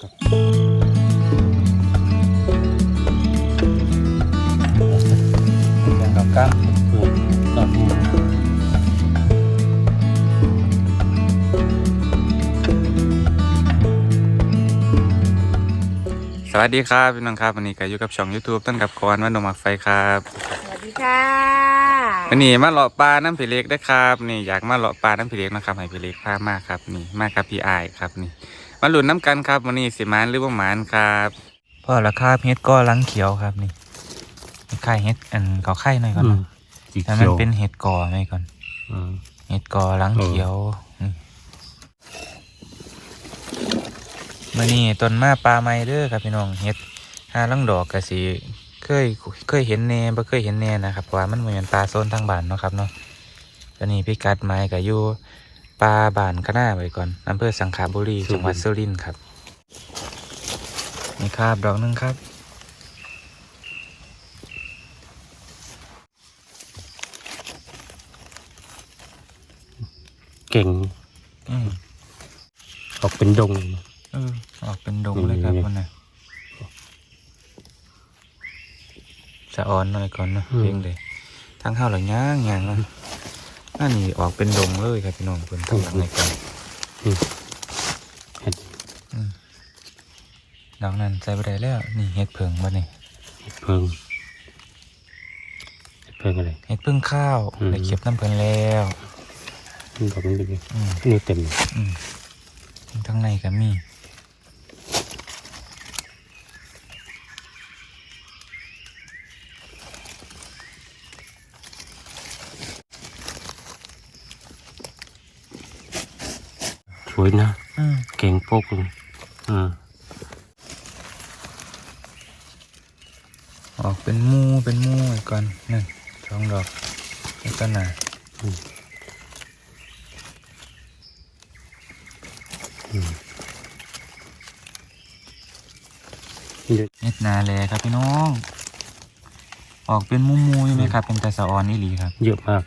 อย่างกับก้างเออตอนนี้สวัสดีครับพี่น้องครับวันนี้ก็อยู่กับช่อง YouTube ต้นกับกรวันดงหมักไฟครับสวัสดีค่ะวันนี้มาเลาะปลาน้ำผีเล็กได้อครับ นี่อยากมาเลาะปลาน้ำผีเล็กนะครับให้ผีเล็กพามากครับนี่มากับพี่อายครับนี่ มาหลุนน้ำกันครับวันนี้สิมานหรือว่าหมานครับพ่อละครับเฮ็ดก็ลังเขียวครับนี่ไข่เฮ็ดอันเขาไข่หน่อยก่อนอืมนะสีแต่เขีมันยวเป็นเห็ดกอหน่อยก่อนอืมเห็ดกอลังเขียวนี่มื่อนี้ต้นมาปลาไม้เด้อครับพี่น้องเห็ดห้าลังดอกกะสีเคยเคยเห็นแน่บ่เคยเห็นแน่นะครับเพราะว่ามันเหมือนปลาโซนทางบ้านเนาะครับเนาะตอนนี้พี่กัดไม้ก็อยู่ ปลาบ้านก็น่าไว้ก่อนอำเภอสังขลาบุรีจังหวัดสุรินทร์ครับนี่ครับดอกหนึงครับเก่งอืมออกเป็นดง เออ ออกเป็นดงเลยครับนี่คนน่ะสะออนหน่อยก่อนเนาะอืมเพียงเลยทั้งข้าวหลังย่างย่างเนาะ อันนี้ออกเป็นดงเลยครับพี่น้องเพิ่นทำอะไรกันเห็ดดอกนั้นใส่ไปได้แล้ว นี่เห็ดเพิงบ่นี่เห็ดเพิงเห็ดเพิงอะไรเห็ดพึ่งข้าวอืมได้เก็บน้ำเพิ่นแล้วมันดอกมันเป็นไงอืมนี่เต็มเลยอืมทั้งในก็มี วยนะอืมเก่งโป๊กเลยอืมออกเป็นหมูเป็นหมูไว้ก่อนนั่นสองดอกนี่ต้นน่ะนี่เดี๋ยวเห็ดนาแลครับพี่น้อง ออกเป็นหมูหมูอยู่ไหมครับ เป็นแต่สะออนนี่หลีครับ เยอะมาก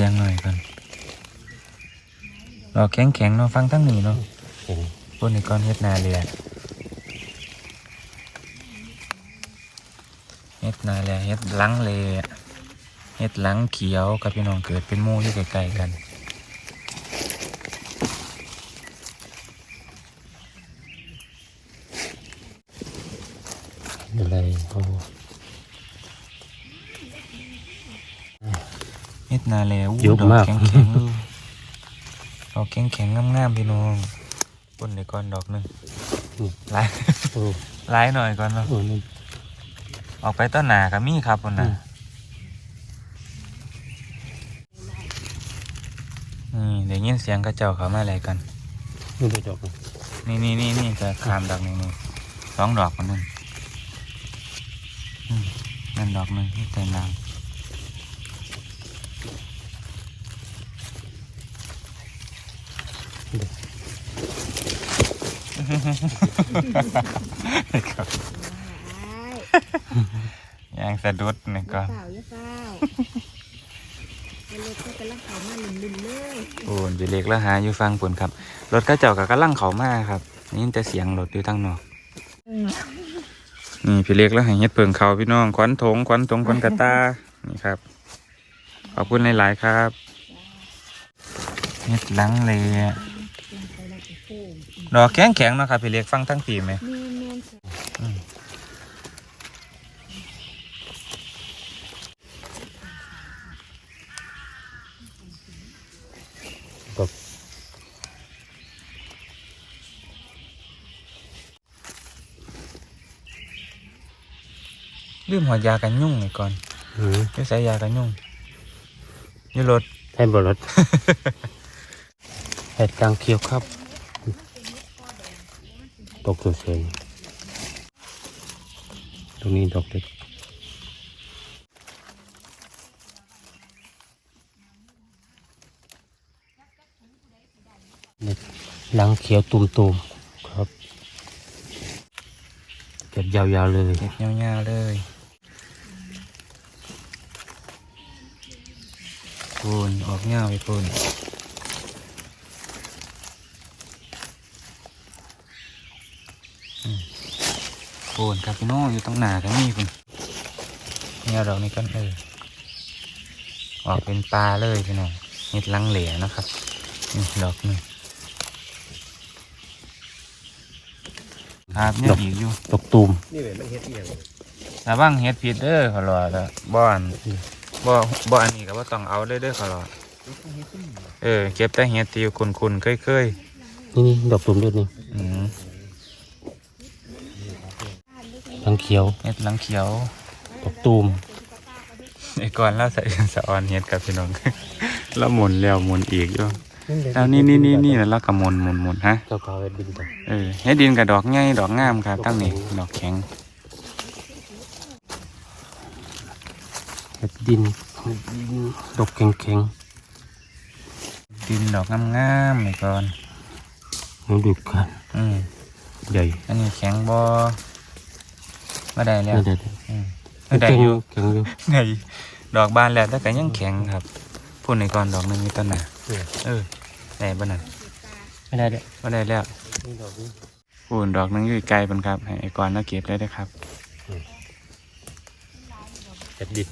ดงหน่อยกันดอกแข็งแข็งๆเนาะฟังทั้งนี้เนาะเก่งพวกนี้ก้อนเฮ็ดนาเลยเฮ็ดนาเลยเฮ็ดหลังเลยเฮ็ดหลังเขียวกับพี่น้องเกิดเป็นมู่อยู่ใกล้ๆกัน อะไรโอ้ เห็ด นาเลยอู้เยอะดอกมากแข็งแข็งดอกแข็งแข็งๆงามๆพี่น้องต้นนี้ก้อนดอกหนึ่งนี่หลายโอ้หลายหน่อยก่อนเนาะโอ้นี่ ออกไปต้นหนากับมีครับคนน่ะนี่เดี๋ยวยินเสียงกระเจ้าเขามาอะไรกัน นี่ได้ดอกนะนี่นี่นี่นี่จะขามดอกหนึ่งนี่สองดอกคนนึงอืมนั่นดอกหนึ่งที่เต็มน้ำ รับยางสะดุดนี่ก็เปล่าเยอะเปล่าเป็นรถก็กำลังเขามาลุนๆเลยโอ้ยเล็กแล้วหาอยู่ฟังผลครับ รถกระเจ้ากับกำลังเขามาครับ นี่แต่เสียงรถอยู่ทางนอกนี่พี่เล็กแล้วให้เฮ็ดเพิงเขาพี่น้องขวัญถงขวัญถงขวัญกระตานี่ครับขอบคุณหลายๆครับเฮ็ดหลังเลย ดอกแข็งแข็งๆเนาะครับพี่เล็กฟังทั้งปีไหมเมนเมนสวยดอกลืมหัวยากันยุ่งนี่ก่อนอืมจะใส่ยากันยุ่งอยู่รถให้บรถเห็ดกลางเขียวครับดอ กสวยๆตรงนี้ดอกเล็กหลังเขียวตุ่มๆครับ เก็บยาวๆเลยเก็บยาวๆเลยปูนออกเงาไปปูน ปูนครับพี่น้องอยู่ตรงหนากันนี่คุณเนี่ยดอกนี้กันเออออกเป็นปลาเลยพี่น้องเห็ดลังเหลียนะครับนี่ดอกนึงครับเนี่ยอีกอยู่ดอกตุ่มนี่แหละมันเฮ็ดเอียงระวังเฮ็ดผิดเด้อขอรอแล้วบ่อนบ่บ่อันนี้ก็บ่ต้องเอาเด้อเด้อขอรอเออเก็บแต่เฮ็ดที่คุณๆเคยนี่นี่ดอกตุ่มด้วยนี่อืม หลัง เขียวเฮ็ดหลังเขียวดอกตุ่มไอ้ก่อนเราใส่สะออนเฮ็ดกับพี่น้องแล้วหมุนแล้วหมุนอีกอยู่แล้วนี่นี่นี่นี่แล้วเราก็หมุนหมุนหมุนฮะเจ้าขาวเอ็ดบินต่อเออเฮ็ดดินกับดอกใหญ่ดอกงามครับตั้งนี้ดอกแข็งเอ็ดดินดอกแข็งดินดอกงามๆไอ้ก่อนๆมาดูกันอืมใหญ่อันนี้แข็งบ่ บ่ได้แล้วน่าจะอืมเออได้แข็งออยู่ยู่แข็งอยู่ไงดอกบานแล้วแต่ก็ยังแข็งครับพูดในก่อนดอกหนึงมีต้นหนาเออได้บ่นั่นไม่ได้เด้อบ่ได้แล้วนี่ดอกนี้พูนดอกหนึงอยู่ไกลเพิ่นครับให้ไอ้ก่อนน่าเก็บได้เด้อครับเอ็ดดิน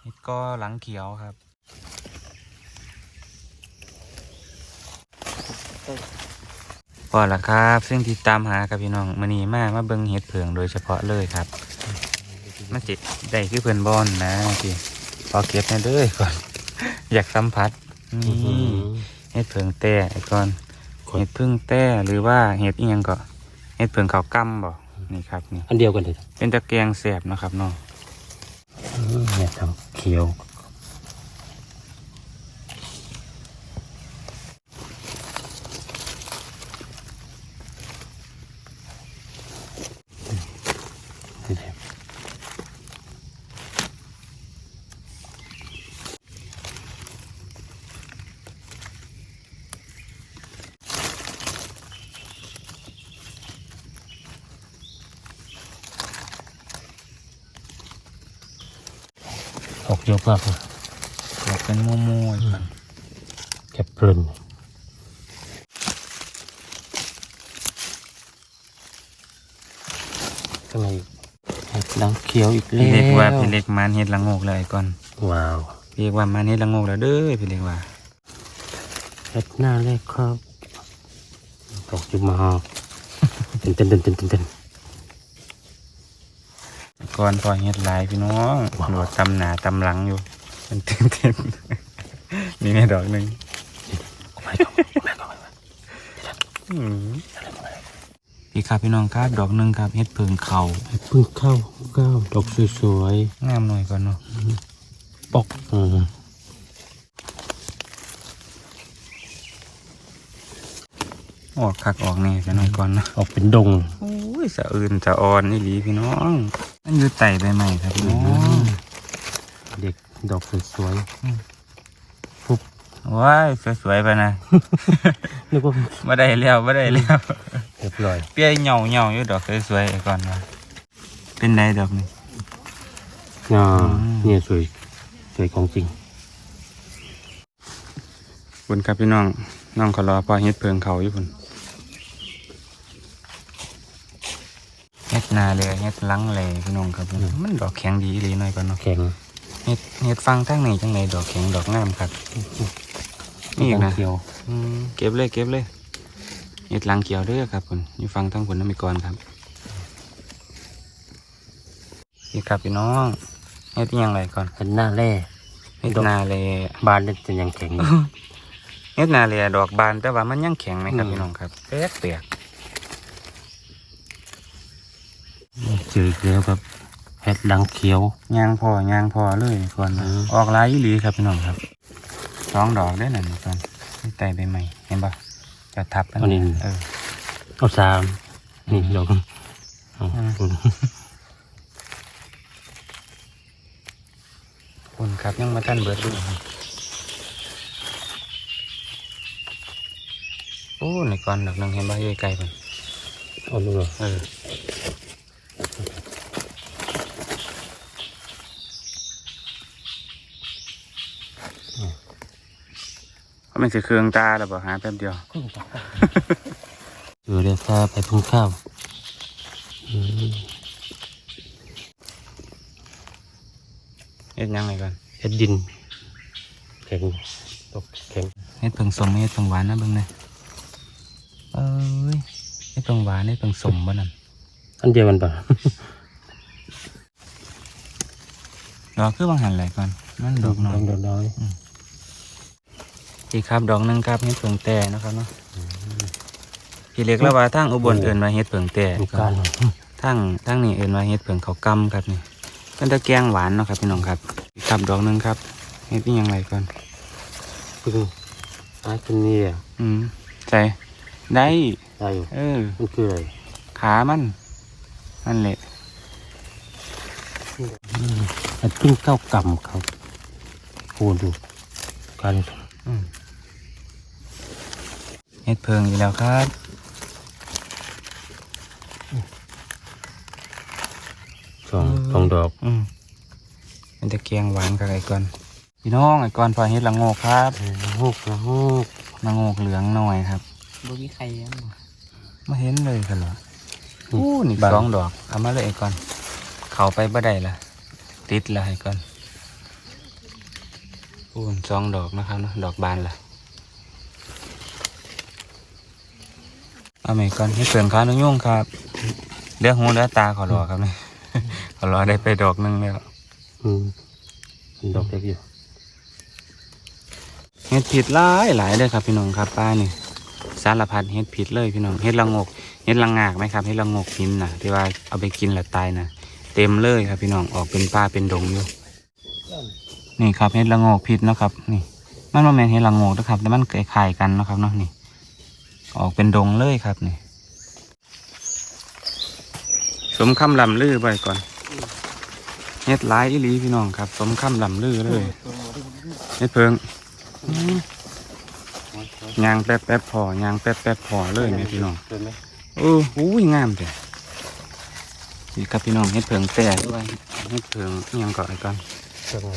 เฮ็ดก็หลังเขียวครับ พอละครับซึ่งที่ตามหากับพี่น้องมื้อนี้มามาเบิ่งเห็ดเผืองโดยเฉพาะเลยครับมันสิได้คือเพิ่นบ่อนนะพี่พอเก็บแน่เด้อก่อน อยากสัมผัสนี่เห็ดเพิงแต่ไอ้ก่อนเห็ดพึ่งแต่หรือว่าเห็ดอีหยังก็เห็ดเพิงเขาวกำบ่นี่ครับนี่อันเดียวกันเลยเป็นตะแกรงแสบเนาะครับเนาะอืมเนี่ยทางเขียว ออกเยอะมากเลยดอกเป็นมัวมัวๆก่อนแคปเพลินข้างในเห็ดหลังเขียวอีกแล้วพี่เล็กว่าพี่เล็กมันเห็ดละโงกเลยไอ้ก่อน ว้าว พี่เล็กว่ามันเห็ดละโงกแล้วเด้อพี่เล็กว่าเห็ดหน้าแรกครับตกจุมาเต้นเต้นเต้นเต้นเต้นเต้นไอ้ ก่อนพอเห็ดหลายพี่น้องว้าวโดดตำหนาตำหลังอยู่ มันเต้นเต้นๆนี่ในดอกหนึ่งเอาไปก่อนเอาไปก่อนอืมพี่ครับพี่น้องครับดอกหนึ่งครับเห็ดเพิงเขาเห็ดเพิ่งเข้าก้าวดอกสวยงามหน่อยก่อนเนาะๆปอกอืมออกคักออกแน่จะหน่อยก่อนเนาะออกเป็นดงโอ้ยสะอื่นสะออนนี่หลีพี่น้อง มันอยู่ไต่ใบใหม่ครับพี่น้องเด็กดอกสวยว้ายสวยๆไปนะๆนึกว่าบ่ได้แล้วบ่ได้แล้วเรียบร้อยเปี้ยเหงาเหงาๆอยู่ดอกสวยๆไอ้ก่อนว่าเป็นไดดอกนี่อ่าอืมเนี่ยสวยสวยของจริงคุณครับพี่น้องน้องขอรอพอเฮ็ดเพิงเขาอยู่พุ่น เฮ็ดนาเลยเฮ็ดหลังเลยพี่น้องครับมันดอกแข็งดีอีหลีหน่อยก่อนเนาะแข็งเฮ็ดเฮ็ดฟังทั้งนี้จังไดดอกแข็งดอกงามครับนี่อีกนะเขียวอืมเก็บเลยเก็บเลยเห็ดหลังเขียวเด้อครับคุณอยู่ฟังทั้งผลน้ำมีกรครับนี่ครับพี่น้องเฮ็ดอิหยังไรก่อนเห็นหน้าแร่เฮ็ดนาเลยบานนี่จะยังแข็งอยู่เฮ็ดนาเลยดอกบานแต่ว่ามันยังแข็งไหมครับอืมพี่น้องครับเปียกเปียก เจออีกแล้วครับเห็ดหลังเขียวยางพอยางพอเลยก่อนอืมออกหลายอีหลีครับพี่น้องครับสองดอกได้อนั่นนี่ก่อนนี่ไต่ใบใหม่เห็นปะจะทับกัอันนี้เออเอาสามนี่ดอกเอาอืมคุณคุณครับยังมาท่านเบิดดูอ้ในก่อนดอกหนึงเห็นบ่อยู่ไกลๆเพิ่นเอาลูกเหรอเออ เขาเป็นสีเครื่องตาแล้วบ่หาแป๊บเดียวเออเดี๋ยวข้าไปทุ่งข้าวอืมเฮ็ดหยังไงก่อนเฮ็ดดินแข็งตกแข็งเฮ็ดเพิ่งสมเฮ็ดเพิ่งหวานนะเบิ่งเลยเอ้ยเฮ็ดเพิ่งหวานเฮ็ดเพิ่งสมบ่นั่นอันเดียวกันปะดอกคือบางหันไหลก่อนนั่นดอกน้อยดอกน้อย อีกครับดอกหนึงครับเฮ็ดเพิ่งแต่นะครับเนาะพี่เล็กแล้วว่าทางอุบลเอิ้นว่าเฮ็ดเพิ่งแต่ลูกคการับรทางทางนี้เอิ้นว่าเฮ็ดเพิ่งเขาวกำครับนี่เป็นตะแกงหวานเนาะครับพี่น้องครับอีกครับดอกหนึงครับเฮ็ดอีหยังไรก่อนพึ่งไอ้คนนี้อะอืมใส่ได้ได้อยู่เออมันคืออะไรขามันนั่นแหละไอ้พึ่งเก้ากำครับโอ้ดูการอืม เฮ็ดเพิงอยู่แล้วครับสองสองดอกอืมเป็นตะเกียงหวานกับไอ้ก่อนพี่น้องไอ้ก่อนพอเฮ็ดละโงกครับละหูกละหูกละโงกเหลืองหน่อยครับบ่มีใครยังบ่มาเห็นเลยกันเหรออู้นี่สองดอกเอามาเลยไอ้ก่อน เขาไปบ่ได้ละติดละไอ้ก่อนอู้สองดอกนะครับเนาะดอกบานละ เอาไหมก่อนให้เสริมค้าน้องยุ่งครับเลือกหูเลือกตาขอรอครับเนี่ยขอรอได้ไปดอกหนึงแล้วอืมดอกเล็กอยู่เห็ดผิดหลายหลายเลยครับพี่น้องครับป้านี่สารพัดเห็ดผิดเลยพี่น้องเห็ดละงกเห็ดละงากไหมครับเห็ดละงกหินนะที่ว่าเอาไปกินแล้วตายนะเต็มเลยครับพี่น้องออกเป็นป้าเป็นดงอยู่นี่ครับเห็ดละงกผิดเนาะครับ นี่ มันมาแมนเห็ดละงกนะครับแต่มันคล้ายๆกันเนาะครับเนาะนี่ ออกเป็นดงเลยครับนี่ สมคำลำลือไปก่อนเห็ดหลายอีหลีพี่น้องครับ สมคำลำลือเลยเห็ดเพิงยางแป๊บแป๊บพอยางแป๊บแป๊บพอเลยแม่พี่น้องเห็นไหมเอออุ้ยงามจ้ะนี่ครับพี่น้องเฮ็ดเพิงแต่ด้วยเฮ็ดเพิงอิหยังก่อนไอ้ก่อนเจ้าไง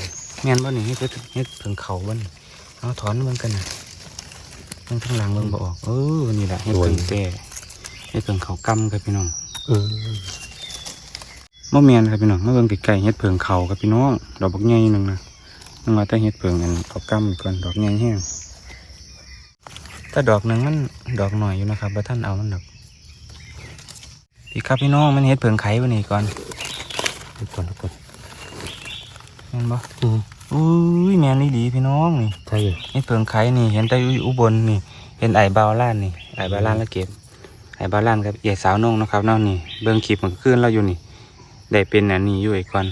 แม่นบ่นี่เฮ็ดเฮ็ดเพิงเขาบ่นี่เอาถอนเบิ่งกันน่ะ เบิ่งข้างหลังเบิ่งบ่ออก เออ นี่แหละเฮ็ดเพิงแต่เฮ็ดเพิงเขากำครับพี่น้อง เออบ่แม่นครับพี่น้องมาเบิ่งไกลๆเฮ็ดเพิงเขาครับพี่น้อง ดอกบักใหญ่หนึงนะนึกว่าแต่เฮ็ดเพิงอันเขากำก่อนดอกใหญ่แฮงแต่ดอกหนึงมันดอกหน่อยอยู่นะครับบ่ทันเอามันดอกพี่ครับพี่น้องมันเฮ็ดเผิงไข่วันนี้ก่อนดูก่อนดูก่อนเห็นบ่อืม อุ้ยแมนนี่ดีพี่น้องนี่ใช่อยู่เฮ็ดเผิงไข่นี่เห็นแต่อยู่อุบลนี่เห็นไอ้บาวล้านนี่ไอ้บาวล้านแล้วเก็บไอ้บาวล้านกับเอียสาวนงเนาะครับเนาะนี่เบิ่งคลิปมันขึ้นเราอยู่นี่ ได้เป็นอันนี้อยู่ไอ้ก่อน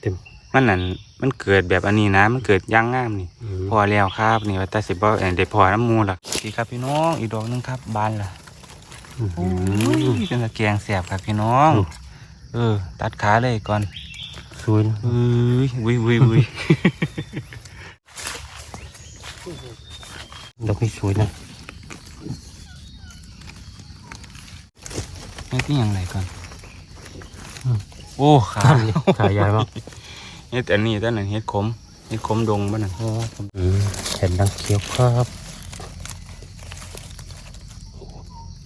เต็มมันนั่นมันเกิดแบบอันนี้นะมันเกิดย่างงามนี่อืมพอแล้วครับนี่ว่าแต่สิบ่เอ่อได้พอน้ำมูล่ะพี่ครับพี่น้องอีกดอกหนึงครับบานล่ะอืมโอ้ยเป็นตะแกรงแสบครับพี่น้องอืมเออ ตัดขาเลยก่อน สวยนะอุ้ยอุ้ยอุ้ยอุ้ยดอกนี้สวยนะเฮ็ดที่ยังไงก่อนโอ้ขาท่านนี่ขายใหญ่มากเฮ็ดอันนี้แต่นั้นเฮ็ดขมเฮ็ดขมดงบ้านั่นอ๋ออืมแผ่นดังเขียวครับ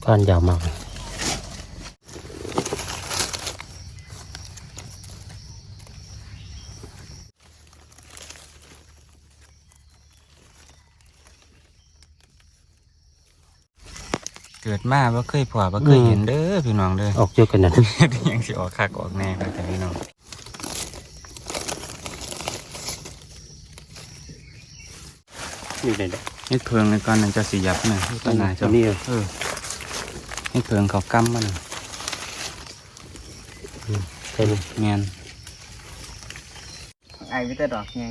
ก้านยาวมากเลย เกิดมาบ่เคยพอบ่เคยเห็นเด้อพี่น้องเด้อออกเยอะกันนะเฮ็ดอิหยังสิออกคักออกแน่ครับแต่พี่น้องนี่เลยนะเฮ็ดเพิงในก่อนนั่นจะสิยับน่ะต้นหน้าตัเจ้าวนี้เหรอเออเฮ็ดเพิงเขากำมันน่ะใช่ไหมแม่นไอ้ก็จะดอกไง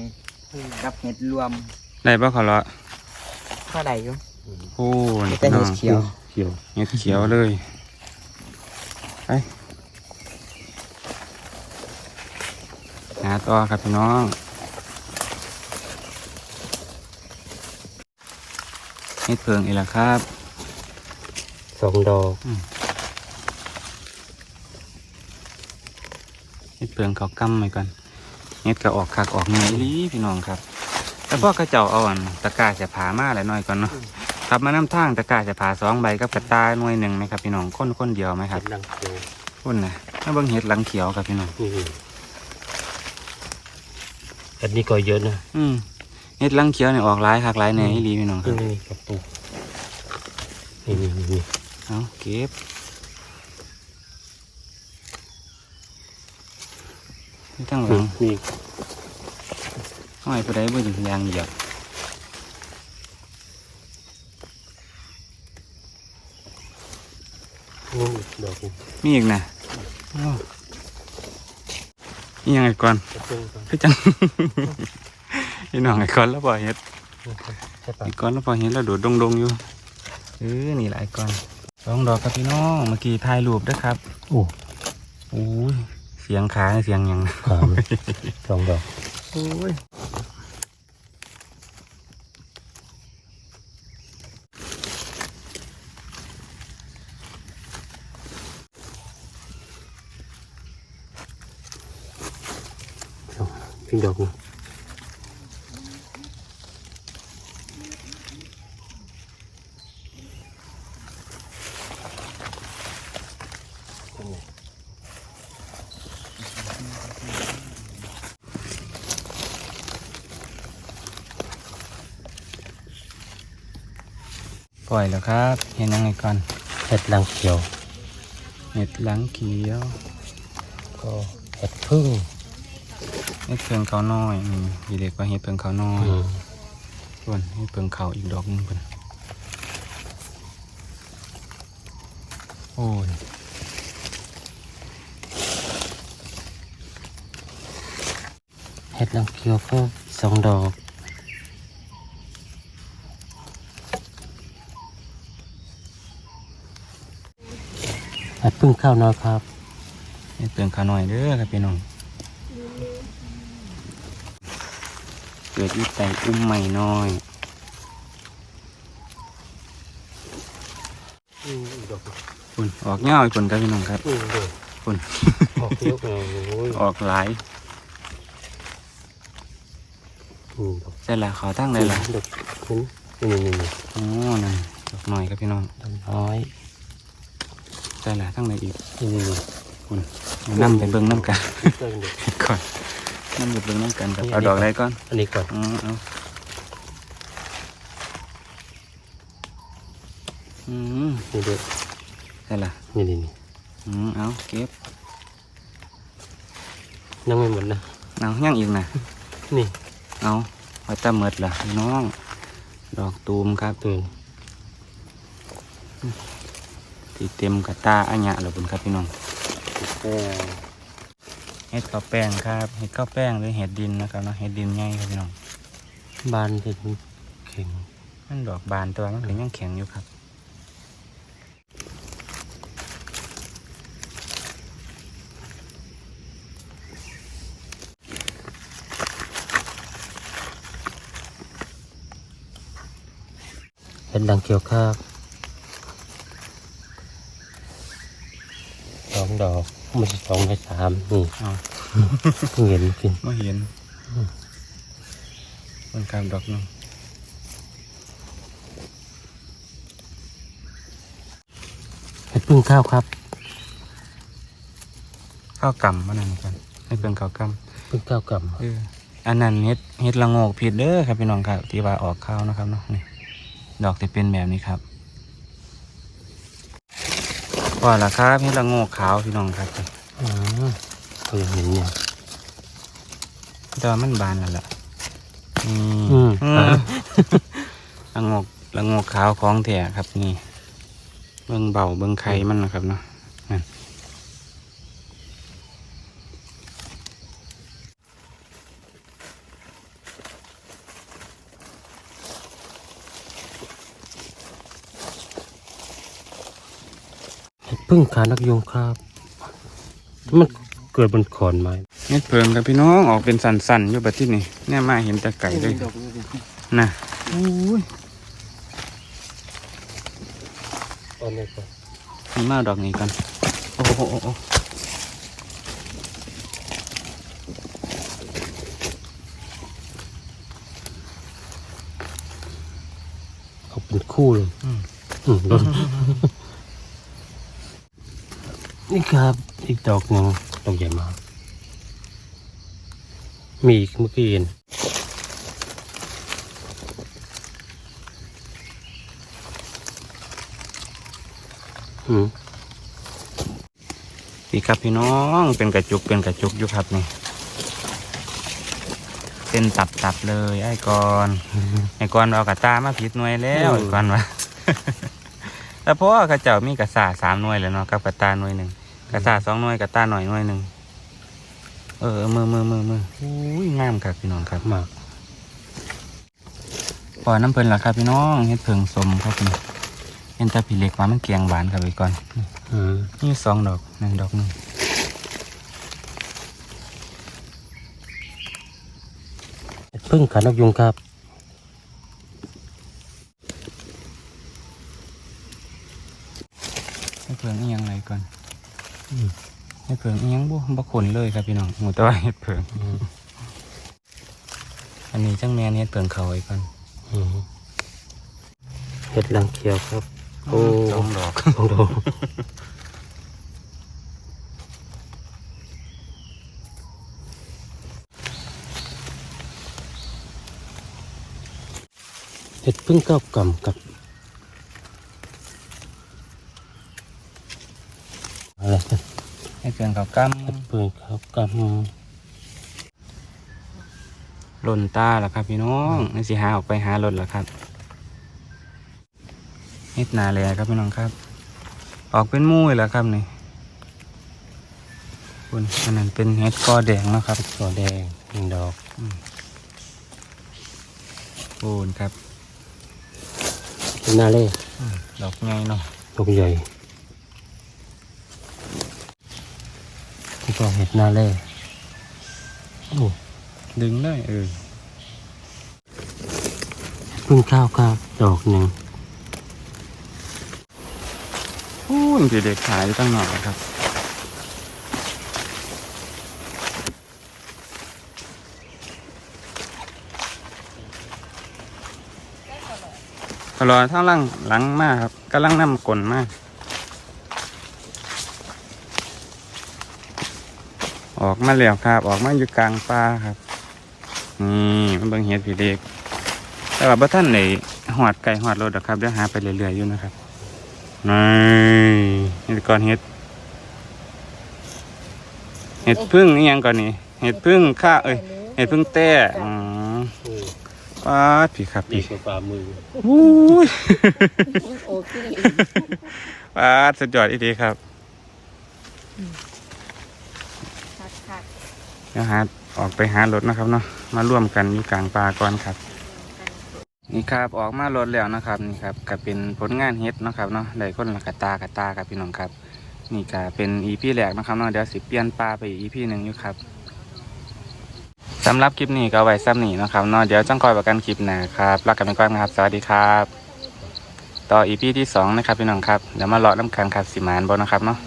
กับเห็ดรวมได้บ่ขอละเท่าใดอยู่โอ้นี่แต่พี่น้เห็องดเขียว เขียวเฮ็ดเขียวเลยไปหาต่อครับพี่น้องเฮ็ดเพิงอีกแล้วครับสองดอกเฮ็ดเปลืองเขากำไว้ก่อนเฮ็ดก็ออกคักออกเงยอีหลีพี่น้องครับ แล้วพ่อกระเจ้าเอาอันตะกร้าจะผามาหลายหน่อยก่อนเนาะ ครับมาน้ำทางตะกร้าจะผาสองใบกับกระตายหน่วยหนึ่งไหมครับพี่น้องคนคนเดียวไหมคเห็รับดลังเขียวคนนะถ้าเบิ่งเห็ดหลังเขียวครับพี่น้องนี่อันนี้ก็เยอะนะอืมเห็ดหลังเขียวเนี่ยออกหลายคักหลายแหน่อีหลีพี่น้องคนี่รับนี่กระปุกนี่นี่นี่นี่เอาเก็บนี่ทั้งหลังนี่ห้อยไปได้บ่ถึงยางเหยียบ นี่อีกดอกหนึงมีอีกนะอ้าวนี่ยังไงก่อนกระปุกก่อนคือจังพี่น้องไอ้ก่อนแล้วบ่เห็ดนะครับใช่ปะไอ้ก่อนแล้วบ่เห็ดแล้วโดดดงๆอยู่เออนี่หลายก่อนสองดอกครับพี่น้องเมื่อกี้ถ่ายรูปด้วยครับโอ้โอ้ยเสียงขาเสียงหยัง ขามสองดอก โอ้ย พี่ดอกนึงปล่อยแล้วครับ เห็นยังไงก่อนเห็ดลังเขียว เห็ดหลังเขียว ก็เห็ดพึ่ง เห็ดเพิงเขาน้อยนี่ดีเด็กว่าเห็ดเพิงเขาน้อยอืมส่วนเห็ดเพิงเขาอีกดอกหนึงเป็นโอ้ยเห็ดลังเขียวก็สองดอกเห็ดพึ่งข้าวน้อยครับเห็ดเพิงเขาน้อยเด้อครับพี่น้อง กิดอีแต่อุ้มใหม่น้อยอืมอีกดอกหนึ่งคุณออกเงาอีกคนครับพี่น้องครับอืมเดี๋ยวคุณออกเยอะเลยโอ้ยออกหลายอืมดอกเสร็จแล้วขอตั้งเลยล่ะดอกนี่นี่นี่นี่โอ้นั่นดอกหน่อยครับพี่น้องดอกน้อยเสร็จแล้วตั้งเลยอีกนี่นี่นี่คุณเอาน้ำไปเบิ่งน้ำกันเติมเด็กก่อน น้ำไปเบิ่งน้ำกันครับเอาดอกอะไรก่อนอันนี้ก่อนอืมเอาอืมนี่เด็กเสร็จแล้วนี่นี่นี่อืมเอาเก็บยังไม่หมดนะเอาย่างอีกนะนี่เอาไว้ตาเมดล่ะพี่น้อง ดอกตูมครับตื่นที่เต็มกระตาอัญญะเหรอคุณครับพี่น้องแต่ เห็ดข้าวแป้งครับเห็ดข้าวแป้งหรือเห็ดดินนะครับเนาะเห็ดดินใหญ่ครับพี่น้องบานเป็นแข็งมันดอกบานตัวมันก็ยังแข็งอยู่ครับเห็ดดังเขียวครับสองดอกไม่ใช่สองไม่สามนี่เอาเพิ่งเห็นกินไม่เห็นมันกลางดอกหนึงเห็ดพึ่งข้าวครับข้าวกำมันนั่นกันให้เป็นข้าวกพึ่งข้าวกำเอออันนั้นเห็ดเห็ดละโงกผิดเด้อครับพี่น้องครับ ที่ว่าออกข้าวนะครับเนาะนี่ดอกจะเป็นแบบนี้ครับ ว่าละครับเห็ดละโงกขาวพี่น้องครับำอืมก็ยังเห็นเนี่ยแต่ว่ามันบานแล้วล่ะนี่อืมอืมละโงกละโงกขาวของแท้ครับนี่ เบิ้งเบาเบิ้งไข่มันนะครับเนาะนั่น เห็ด พึ่งขานักยงครับ มันเกิดบนขอนไม้เม็ดเพิงครับพี่น้องออกเป็นสันๆอยู่แบบที่นี่เนี่ยมาเห็นแต่ไก่เลยนะโอ้ยตอนนี้ก่อนนี่มาเอาดอกนี้ก่อนโอ้โหโอ้โหโอ้โหเขาเป็นคู่เลยอืมอืม นี่ครับ อีกดอกหนึ่งดอกใหญ่มาก มีอีกเมื่อกี้เองอืมพี่ครับพี่น้องเป็นกระจุกเป็นกระจุกอยู่ครับนี่เป็นตับตับๆเลย ไอ้กอนไอ้กอนเอากระตามาผิดหน่วยแล้วไอ้กอนวะแต่เพราะว่าเขาเจ้ามีกระสาสามหน่วยแล้วเนาะกับกระตาหน่วยหนึ่ง กระสาสองหน่วยกระตาหน่อยหน่วยหนึ่งเออมือมือมือมืออุ้ยงามครับพี่น้องครับมากปล่อยน้ำเพลินละครับพี่น้องเฮ็ดเพิงสมครับพี่เห็นแตาผีเล็กว่ามันเกียงหวานครับไอ้กอนอืมนี่สองดอกหนึ่งดอกหนึ่งพึ่งขันนกยุงครับเฮ็ดเพิงอีหยังไรก่อนอืม เฮ็ดเพิงอีหยังบ่บ่ขนเลยครับพี่น้องหมูแต่ว่าเฮ็ดเพิงอืมอันนี้จังแมนเฮ็ดเพิงเขาไอ้ก่อนอืมเห็ดลังเขียวครับ โอ้สองดอกลองดูเห็ดพึ่งเก้ากำกับอะไรกัน เฮ็ดเพิงเขากเห็ดพึ่งเก้ากำำหล่นตาแล้วครับพี่น้องนี่สิหาออกไปหาหล่นแล้วครับเฮ็ดนาแลครับพี่น้องครับ ออกเป็นหมู่แล้วครับนี่คุณอันนั้นเป็นเฮ็ดกอแดงเนาะครับตัวแดงหนึ่งดอกโอนครับเป็นนาเล่ดอกใหญ่เนาะดอกใหญ่ แล้วก็เห็ดนาเล่โอ้ดึงได้เออพึ่งข้าวครับดอกหนึ่งพูนพี่เด็กขายตั้งหน่อยครับรอทั้งหลังหลังมากครับกำลังนำกลนมาก ออกมาแล้วครับ ออกมาอยู่กลางป่าครับนี่มันเบิ่งเห็ดผีเด็ก แต่ว่าบ่ท่านไหนหอดไก่หอดรถหรอกครับเดี๋ยวหาไปเรื่อยๆอยู่นะครับนี่เห็ดก่อนเห็ดเห็ดพึ่งนี่ยังก่อนนี่เห็ดพึ่งข้าเอ้ยเห็ดพึ่งแต้อ๋อป้าดพี่ครับดีพี่กว่าฝ่ามือวู้ยโอเคป้าดสุดยอดอีดีครับคักคัก เดี๋ยวหาออกไปหารถนะครับเนาะมาร่วมกันอยู่กลางป่าก่อนครับ นี่ครับออกมารถแล้วนะครับนี่ครับก็เป็นผลงานเฮ็ดนะครับเนาะได้คนละกะตากะตาครับพี่น้องครับ นี่ก็เป็นอีพีแรกนะครับเนาะเดี๋ยวสิเปลี่ยนปลาไปอีพีหนึ่งอยู่ครับสำหรับคลิปนี้ก็เอาไว้ซ้ำนี้เนะครับเนาะเดี๋ยวจังคอยประกันคลิปหน้าครับลากันไปก่อนนะครับ สวัสดีครับ ต่ออีพีที่สองนะครับพี่น้องครับเดี๋ยวมาเลาะน้ำกันครับสิมานบนนะครับเนาะ